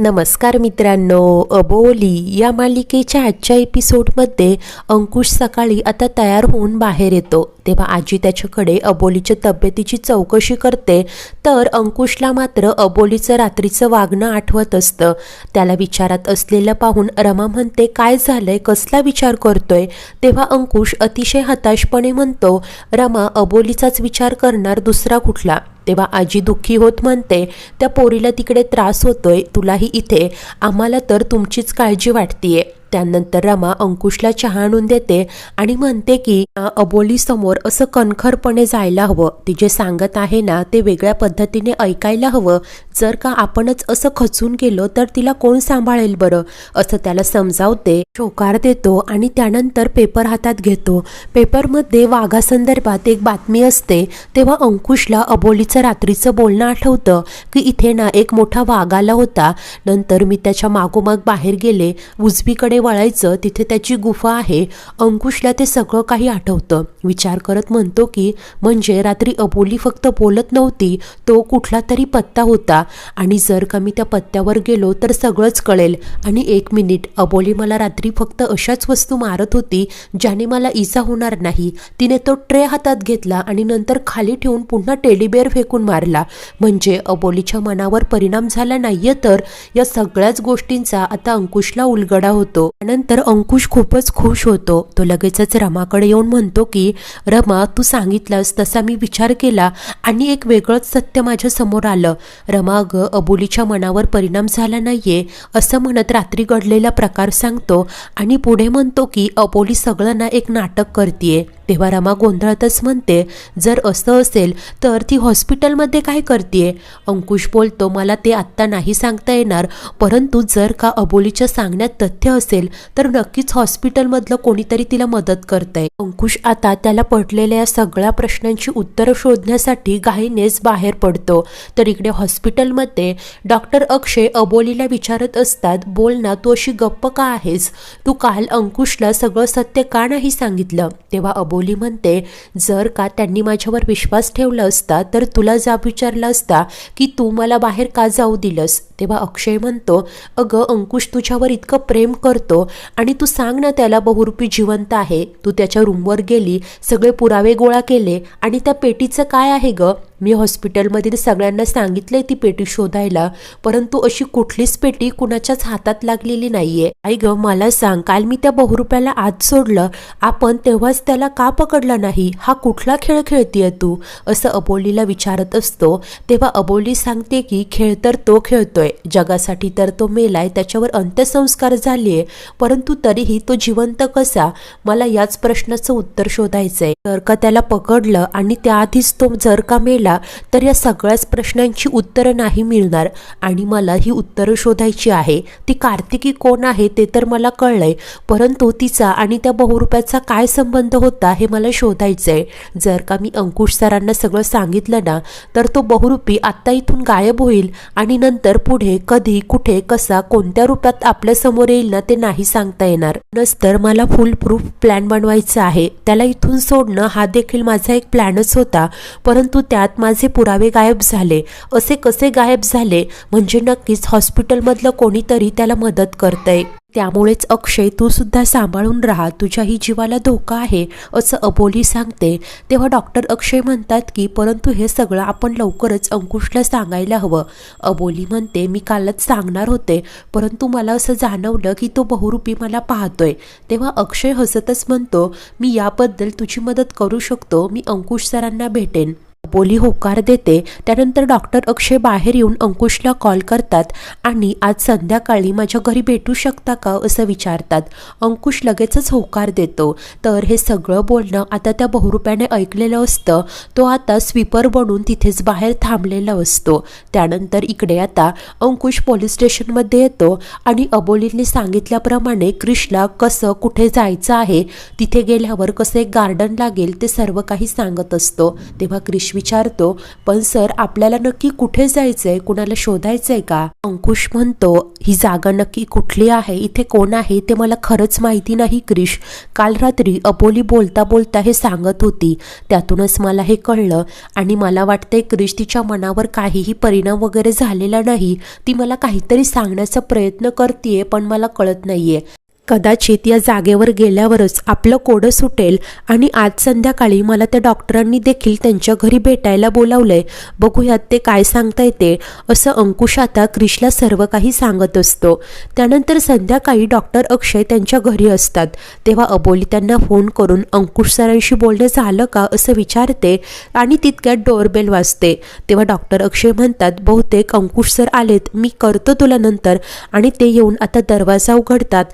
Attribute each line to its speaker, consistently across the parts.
Speaker 1: नमस्कार मित्रांनो अबोली या मालिकेच्या आजच्या एपिसोडमध्ये अंकुश सकाळी आता तयार होऊन बाहेर येतो. तेव्हा आजी त्याच्याकडे अबोलीच्या तब्येतीची चौकशी करते तर अंकुशला मात्र अबोलीचं रात्रीचं वागणं आठवत असतं. त्याला विचारात असलेलं पाहून रमा म्हणते काय झालंय? कसला विचार करतोय? तेव्हा अंकुश अतिशय हताशपणे म्हणतो रमा अबोलीचाच विचार करणार दुसरा कुठला? तेव्हा आजी दुःखी होत म्हणते त्या पोरीला तिकडे त्रास होतोय तुलाही इथे. आम्हाला तर तुमचीच काळजी वाटतीये. त्यानंतर रमा अंकुशला चहा आणून देते आणि म्हणते की अबोली समोर असं कणखरपणे जायला हवं. ती जे सांगत आहे ना ते वेगळ्या पद्धतीने ऐकायला हवं. जर का आपणच असं खचून गेलो तर तिला कोण सांभाळेल बरं असं त्याला समजावते. शोकार देतो आणि त्यानंतर पेपर हातात घेतो. पेपरमध्ये वाघासंदर्भात एक बातमी असते. तेव्हा अंकुशला अबोलीचं रात्रीचं बोलणं आठवतं की इथे ना एक मोठा वाघ आला होता. नंतर मी त्याच्या मागोमाग बाहेर गेले. उजवीकडे वळायचं तिथे त्याची गुफा आहे. अंकुशला ते सगळं काही आठवतं. विचार करत म्हणतो की म्हणजे रात्री अबोली फक्त बोलत नव्हती. तो कुठला तरी पत्ता होता. आणि जर का मी त्या पत्त्यावर गेलो तर सगळंच कळेल. आणि एक मिनिट अबोली मला रात्री फक्त अशाच वस्तू मारत होती ज्याने मला इजा होणार नाही. तिने तो ट्रे हातात घेतला आणि नंतर खाली ठेवून पुन्हा टेडीबेअर फेकून मारला. म्हणजे अबोलीच्या मनावर परिणाम झाला नाहीये तर या सगळ्याच गोष्टींचा आता अंकुशला उलगडा होतो. नंतर अंकुश खूपच खुश होतो. तो लगेचच रमाकडे येऊन म्हणतो की रमा तू सांगितलंस तसा मी विचार केला आणि एक वेगळंच सत्य माझ्यासमोर आलं. रमा ग अबोलीच्या मनावर परिणाम झाला नाहीये असं म्हणत रात्री घडलेला प्रकार सांगतो आणि पुढे म्हणतो की अबोली सगळं ना एक नाटक करतीये. तेव्हा रमा गोंधळतच म्हणते जर असं असेल तर ती हॉस्पिटलमध्ये काय करते अंकुश बोलतो मला ते आत्ता नाही सांगता येणार परंतु जर का अबोलीच्या सांगण्यात तथ्य असेल तर नक्कीच हॉस्पिटलमधलं कोणीतरी तिला मदत करतंय अंकुश आता त्याला पडलेल्या सगळ्या प्रश्नांची उत्तरं शोधण्यासाठी घाईनेच बाहेर पडतो. तर इकडे हॉस्पिटलमध्ये डॉक्टर अक्षय अबोलीला विचारत असतात बोल ना तू अशी गप्प का आहेस? तू काल अंकुशला सगळं सत्य का नाही सांगितलं तेव्हा अबोली म्हणते जर का त्यांनी माझ्यावर विश्वास ठेवला असता तर तुला जाब विचारला असता की तू मला बाहेर का जाऊ दिलंस? तेव्हा अक्षय म्हणतो अगं अंकुश तुझ्यावर इतकं प्रेम करतो आणि तू सांग ना त्याला बहुरूपी जिवंत आहे. तू त्याच्या रूमवर गेली सगळे पुरावे गोळा केले आणि त्या पेटीचं काय आहे गं? मी हॉस्पिटलमधील सगळ्यांना सांगितलंय ती पेटी शोधायला परंतु अशी कुठलीच पेटी कुणाच्याच हातात लागलेली नाहीये. आई ग मला सांग काल मी त्या बहुरुप्याला आत सोडलं आपण तेव्हाच त्याला का पकडला नाही? हा कुठला खेळ खेळतीये तू? असं अबोलीला विचारत असतो. तेव्हा अबोली सांगते की खेळ तर तो खेळतोय जगासाठी तर तो मेलाय त्याच्यावर अंत्यसंस्कार झाले परंतु तरीही तो जिवंत कसा? मला याच प्रश्नाचं उत्तर शोधायचंय. जर का त्याला पकडलं आणि त्याआधीच तो जर का मेला तर या सगळ्याच प्रश्नांची उत्तरं नाही मिळणार आणि मला ही उत्तरं शोधायची आहे. ती कार्तिकी कोण आहे ते तर मला कळलंय परंतु तिचा आणि त्या बहुरुप्याचा काय संबंध होता हे मला शोधायचं आहे जर का मी अंकुश सरांना सगळं सांगितलं ना तर तो बहुरूपी आत्ता इथून गायब होईल आणि नंतर पुढे कधी कुठे कसा कोणत्या रूपात आपल्यासमोर येईल ना ते नाही सांगता येणार. नसतर मला फुल प्रूफ प्लॅन बनवायचा आहे. त्याला इथून सोडणं हा देखील माझा एक प्लॅनच होता परंतु त्यात माझे पुरावे गायब झाले. असे कसे गायब झाले? म्हणजे नक्कीच हॉस्पिटलमधलं कोणीतरी त्याला मदत करतंय. त्यामुळेच अक्षय तू सुद्धा सांभाळून राहा. तुझ्याही जीवाला धोका आहे असं अबोली सांगते. तेव्हा डॉक्टर अक्षय म्हणतात की परंतु हे सगळं आपण लवकरच अंकुशला सांगायला हवं. अबोली म्हणते मी कालच सांगणार होते परंतु मला असं जाणवलं की तो बहुरूपी मला पाहतोय. तेव्हा अक्षय हसतच म्हणतो मी याबद्दल तुझी मदत करू शकतो. मी अंकुश सरांना भेटेन. बोली होकार देते. त्यानंतर डॉक्टर अक्षय बाहेर येऊन अंकुशला कॉल करतात आणि आज संध्याकाळी माझ्या घरी भेटू शकता का असं विचारतात. अंकुश लगेचच होकार देतो. तर हे सगळं बोलणं आता त्या बहुरुप्याने ऐकलेलं असतं. तो आता स्वीपर बनून तिथेच बाहेर थांबलेला असतो. त्यानंतर इकडे आता अंकुश पोलीस स्टेशनमध्ये येतो आणि अबोलीने सांगितल्याप्रमाणे क्रिशला कसं कुठे जायचं आहे तिथे गेल्यावर कसं एक गार्डन लागेल ते सर्व काही सांगत असतो. तेव्हा क्रिश विचारतो पण सर आपल्याला नक्की कुठे जायचंय? कुणाला शोधायचंय का? अंकुश म्हणतो ही जागा नक्की कुठली आहे? इथे कोण आहे? ते मला खरंच माहिती नाही क्रिश. काल रात्री अबोली बोलता बोलता हे सांगत होती. त्यातूनच मला हे कळलं आणि मला वाटतंय क्रिश तिच्या मनावर काहीही परिणाम वगैरे झालेला नाही. ती मला काहीतरी सांगण्याचा प्रयत्न करतीये पण मला कळत नाहीये. कदाचित या जागेवर गेल्यावरच आपलं कोडं सुटेल आणि आज संध्याकाळी मला त्या डॉक्टरांनी देखील त्यांच्या घरी भेटायला बोलावलंय. बघूयात ते काय सांगता येते असं अंकुश आता क्रिशला सर्व काही सांगत असतो. त्यानंतर संध्याकाळी डॉक्टर अक्षय त्यांच्या घरी असतात. तेव्हा अबोली त्यांना फोन करून अंकुश सरांशी बोलणं झालं का? असं विचारते आणि तितक्यात डोअरबेल वाजते. तेव्हा डॉक्टर अक्षय म्हणतात बहुतेक अंकुश सर आलेत मी करतो तुला नंतर. आणि ते येऊन आता दरवाजा उघडतात.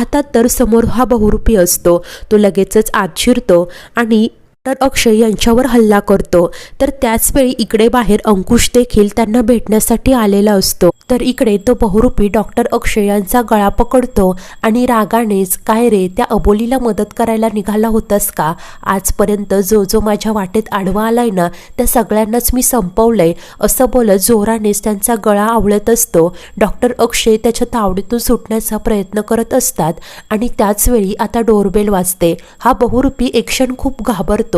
Speaker 1: पाहतात तर समोर हा बहुरूपी असतो. तो लगेचच आत शिरतो आणि तर अक्षय यांच्यावर हल्ला करतो. तर त्याचवेळी इकडे बाहेर अंकुश देखील त्यांना भेटण्यासाठी आलेला असतो. तर इकडे तो बहुरूपी डॉक्टर अक्षय यांचा गळा पकडतो आणि रागानेच काय रे त्या अबोलीला मदत करायला निघाला होतास का? आजपर्यंत जो जो माझ्या वाटेत आडवा आलाय ना त्या सगळ्यांनाच मी संपवलंय. असं बोलत जोरानेच त्यांचा गळा आवळत असतो. डॉक्टर अक्षय त्याच्या तावडीतून सुटण्याचा प्रयत्न करत असतात आणि त्याचवेळी आता डोरबेल वाजते. हा बहुरूपी एक्शन खूप घाबरतो.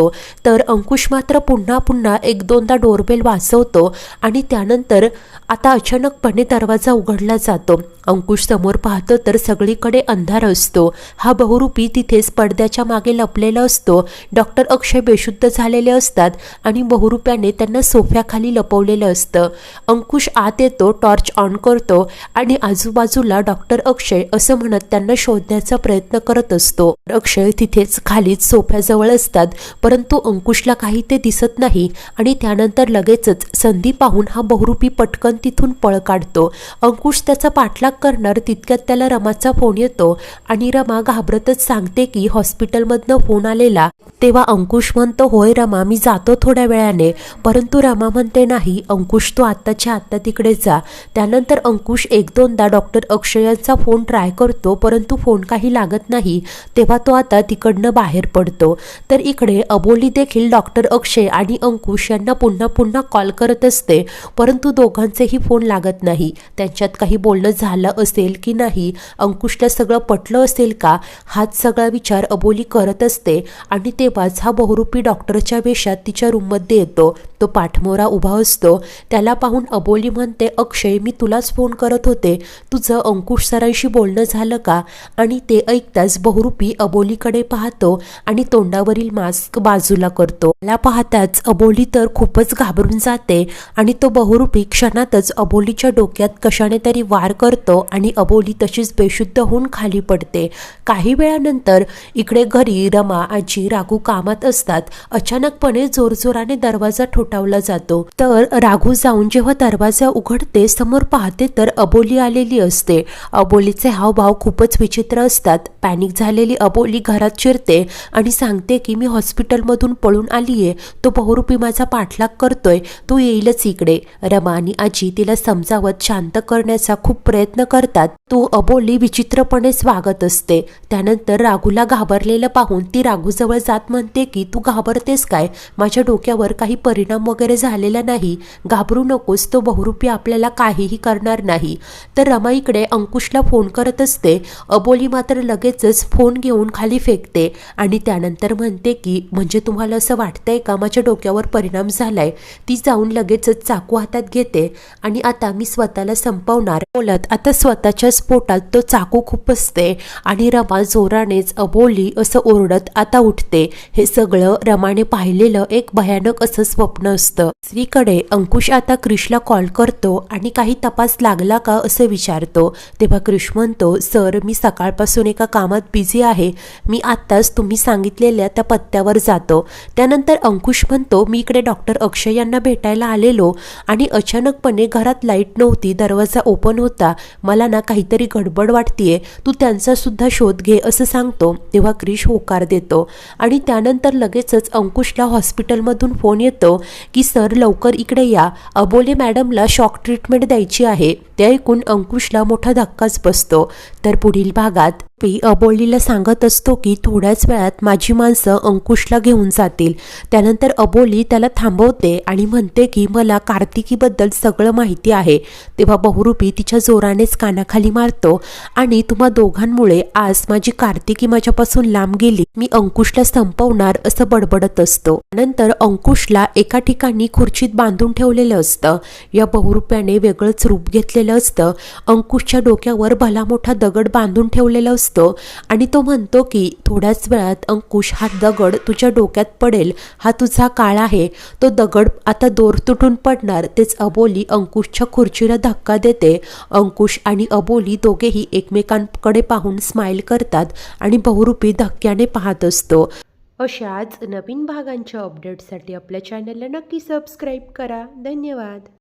Speaker 1: तर अंकुश मात्र पुन्हा पुन्हा एक दोनदा डोरबेल वाजवतो आणि त्यानंतर आता अचानकपणे दरवाजा उघडला जातो. अंकुश समोर पाहतो तर सगळीकडे अंधार असतो. हा बहुरूपी तिथेच पडद्याच्या मागे लपलेला असतो. डॉक्टर अक्षय बेशुद्ध झालेले असतात आणि बहुरूप्याने त्यांना सोफ्याखाली लपवलेलं असतं. अंकुश आत येतो टॉर्च ऑन करतो आणि आजूबाजूला डॉक्टर अक्षय असं म्हणत त्यांना शोधण्याचा प्रयत्न करत असतो. अक्षय तिथेच खालीच सोफ्याजवळ असतात. परंतु अंकुशला काही ते दिसत नाही आणि त्यानंतर लगेचच संधी पाहून हा बहुरूपी पटकन तिथून पळ काढतो. अंकुश त्याचा पाठलाग करणार तितक्यात त्याला रमाचा फोन येतो आणि रमा घाबरतच सांगते की हॉस्पिटलमधनं फोन आलेला. तेव्हा अंकुश म्हणतो होय रमा मी जातो थोड्या वेळाने. परंतु रमा म्हणते नाही अंकुश तू आत्ताच्या आत्ता तिकडे जा. त्यानंतर अंकुश एक दोनदा डॉक्टर अक्षयांचा फोन ट्राय करतो परंतु फोन काही लागत नाही. तेव्हा तो आता तिकडनं बाहेर पडतो. तर इकडे अबोली देखील डॉक्टर अक्षय आणि अंकुश यांना पुन्हा पुन्हा कॉल करत असते. परंतु दोघांचेही फोन लागत नाही. त्यांच्यात काही बोलणं झालं असेल की नाही? अंकुशला सगळं पटलं असेल का? हाच सगळा विचार अबोली करत असते आणि तेव्हाच हा बहुरूपी डॉक्टरच्या वेशात तिच्या रूममध्ये येतो. तो पाठमोरा उभा असतो. त्याला पाहून अबोली म्हणते अक्षय मी तुलाच फोन करत होते. तुझं अंकुश सरांशी बोलणं झालं का? आणि ते ऐकताच बहुरूपी अबोलीकडे पाहतो आणि तोंडावरील मास्क बाजूला करतो. त्याला पाहताच अबोली तर खूपच घाबरून जाते आणि तो बहुरूपी क्षणातच अबोलीच्या डोक्यात कशाने तरी वार करतो आणि अबोली तशीच बेशुद्ध होऊन खाली पडते. काही वेळानंतर इकडे घरी रमा आजी राघू कामात असतात. अचानकपणे जोरजोराने दरवाजा ठोठावला जातो. तर राघू जाऊन जेव्हा दरवाजा उघडते समोर पाहते तर अबोली आलेली असते. अबोलीचे हावभाव खूपच विचित्र असतात. पॅनिक झालेली अबोली घरात शिरते आणि सांगते की मी हॉस्पिटल हॉस्पिटलमधून पळून आलीये. तो बहुरूपी माझा पाठलाग करतोय. तो येईलच इकडे. रमा आणि आजी तिला समजावत शांत करण्याचा खूप प्रयत्न करतात. तू अबोली विचित्रपणे स्वागत असते. त्यानंतर राघूला घाबरलेलं पाहून ती राघूजवळ जात म्हणते की तू घाबरतेस काय? माझ्या डोक्यावर काही परिणाम वगैरे झालेला नाही. घाबरू नकोस. तो बहुरूपी आपल्याला काहीही करणार नाही. तर रमा इकडे अंकुशला फोन करत असते. अबोली मात्र लगेचच फोन घेऊन खाली फेकते आणि त्यानंतर म्हणते की म्हणजे तुम्हाला असं वाटतंय का? माझ्या डोक्यावर परिणाम झालाय. ती जाऊन लगेचच चाकू हातात घेते आणि आता मी स्वतःला संपवणार. बोलत आता स्वतःच्या स्फोटात तो चाकू खुपसते आणि रमा जोरानेच अबोली असं ओरडत आता उठते. हे सगळं रमाने पाहिलेलं एक भयानक असं स्वप्न असतं. स्त्रीकडे अंकुश आता क्रिशला कॉल करतो आणि काही तपास लागला का असं विचारतो. तेव्हा क्रिश म्हणतो सर मी सकाळपासून एका कामात बिझी आहे. मी आत्ताच तुम्ही सांगितलेल्या त्या पत्त्यावर जा जातो. त्यानंतर अंकुश म्हणतो मी इकडे डॉक्टर अक्षय यांना भेटायला आलेलो आणि अचानकपणे घरात लाइट नव्हती दरवाजा ओपन होता. मला ना काहीतरी गडबड वाटतीये तू त्यांचा सुद्धा शोध घे असं सांगतो. तेव्हा क्रिश होकार देतो आणि त्यानंतर लगेचच अंकुशला हॉस्पिटलमधून फोन येतो की सर लवकर इकडे या. अबोले मॅडमला शॉक ट्रीटमेंट द्यायची आहे. ते ऐकून अंकुशला मोठा धक्काच बसतो. तर पुढील भागात मी अबोलीला सांगत असतो की थोड्याच वेळात माझी माणसं अंकुशला घेऊन जातील. त्यानंतर अबोली त्याला थांबवते आणि म्हणते की मला कार्तिकीबद्दल सगळं माहिती आहे. तेव्हा बहुरूपी तिच्या जोरानेच कानाखाली मारतो आणि तुम्हा दोघांमुळे आज माझी कार्तिकी माझ्यापासून लांब गेली. मी अंकुशला संपवणार असं बडबडत असतो. नंतर अंकुशला एका ठिकाणी खुर्चीत बांधून ठेवलेलं असतं. या बहुरूप्याने वेगळंच रूप घेतलेलं असतं. अंकुशच्या डोक्यावर भला मोठा दगड बांधून ठेवलेलं असतं असतो. आणि तो म्हणतो की थोड्याच वेळात अंकुश हा दगड तुझ्या डोक्यात पडेल. हा तुझा काळ आहे. तो दगड आता दोर तुटून पडणार. तेच अबोली अंकुशच्या खुर्चीला धक्का देते. अंकुश आणि अबोली दोघेही एकमेकांकडे पाहून स्माईल करतात आणि बहुरूपी धक्क्याने पाहत असतो. अशाच नवीन भागांच्या अपडेटसाठी आपल्या चॅनलला नक्की सबस्क्राईब करा. धन्यवाद.